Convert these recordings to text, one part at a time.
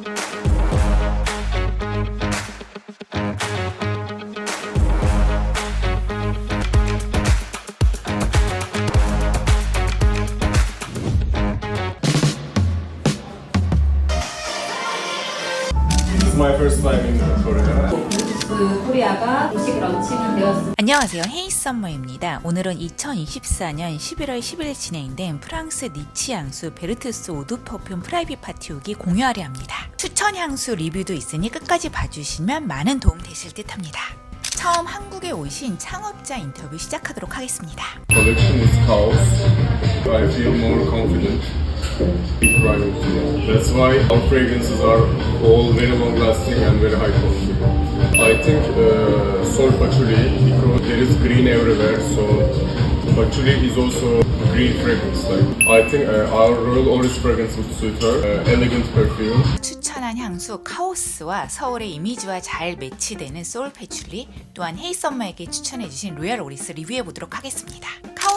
This is my first time in Korea. 그 코리아가 공식 런칭이 되었습니다. 안녕하세요. 헤이썸머입니다. 오늘은 2024년 11월 10일 진행된 프랑스 니치 향수 베르트스 오드 퍼퓸 프라이빗 파티 후기 공유하려 합니다. 추천 향수 리뷰도 있으니 끝까지 봐주시면 많은 도움 되실 듯 합니다. 처음 한국에 오신 창업자 인터뷰 시작하도록 하겠습니다. Collection is chaos. I feel more confident. In Private. That's why our fragrances are all very long lasting and very high quality. I think uh, Sol Patchouli because there is green everywhere, so Patchouli is also green fragrance. Like I think uh, our Royal Orange fragrance would suit her. Uh, elegant perfume. 추천한 향수 카오스와 서울의 이미지와 잘 매치되는 소울 패출리 또한 헤이썸머에게 추천해주신 로얄 오리스 리뷰해보도록 하겠습니다.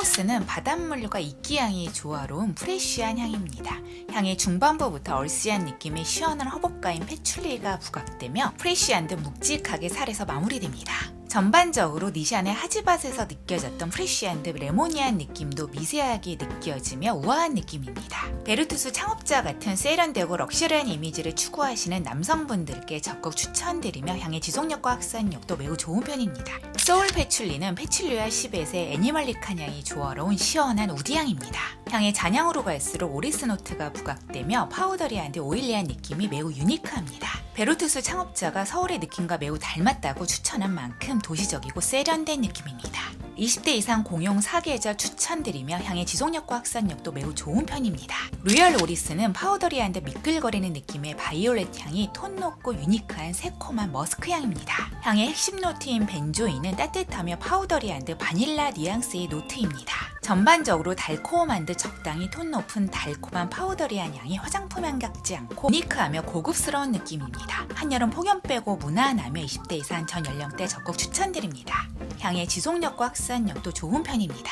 카오스는 바닷물과 이끼향이 조화로운 프레쉬한 향입니다. 향의 중반부부터 얼씨한 느낌의 시원한 허벅가인 패출리가 부각되며 프레쉬한 듯 묵직하게 살에서 마무리됩니다. 전반적으로 니샨의 하지밭에서 느껴졌던 프레쉬한 듯 레모니한 느낌도 미세하게 느껴지며 우아한 느낌입니다. 베르투스 창업자 같은 세련되고 럭셔리한 이미지를 추구하시는 남성분들께 적극 추천드리며 향의 지속력과 확산력도 매우 좋은 편입니다. 소울 패출리는 패출리와 시벳의 애니멀릭한 향이 조화로운 시원한 우디향입니다. 향의 잔향으로 갈수록 오리스 노트가 부각되며 파우더리한 듯 오일리한 느낌이 매우 유니크합니다. 베르투스 창업자가 서울의 느낌과 매우 닮았다고 추천한 만큼 도시적이고 세련된 느낌입니다. 20대 이상 공용 사계절 추천드리며 향의 지속력과 확산력도 매우 좋은 편입니다. 로열 오리스는 파우더리한 듯 미끌거리는 느낌의 바이올렛 향이 톤 높고 유니크한 새콤한 머스크 향입니다. 향의 핵심 노트인 벤조인은 따뜻하며 파우더리한 듯 바닐라 뉘앙스의 노트입니다. 전반적으로 달콤한 듯 적당히 톤 높은 달콤한 파우더리한 향이 화장품 향 같지 않고 유니크하며 고급스러운 느낌입니다. 한여름 폭염 빼고 무난하며 20대 이상 전 연령대 적극 추천드립니다. 향의 지속력과 확산력도 좋은 편입니다.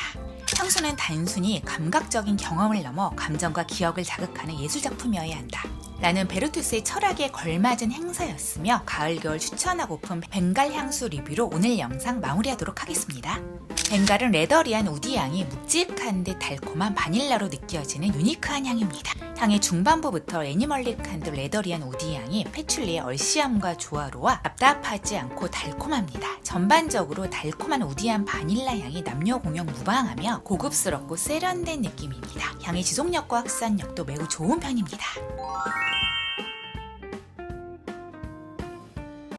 향수는 단순히 감각적인 경험을 넘어 감정과 기억을 자극하는 예술작품이어야 한다. 라는 베르투스의 철학에 걸맞은 행사였으며 가을 겨울 추천하고픈 벵갈 향수 리뷰로 오늘 영상 마무리하도록 하겠습니다. 벵갈은 레더리한 우디 향이 묵직한 듯 달콤한 바닐라로 느껴지는 유니크한 향입니다. 향의 중반부부터 애니멀릭한 듯 레더리한 우디 향이 패출리의 얼씨함과 조화로와 답답하지 않고 달콤합니다. 전반적으로 달콤한 우디한 바닐라 향이 남녀 공용 무방하며 고급스럽고 세련된 느낌입니다. 향의 지속력과 확산력도 매우 좋은 편입니다.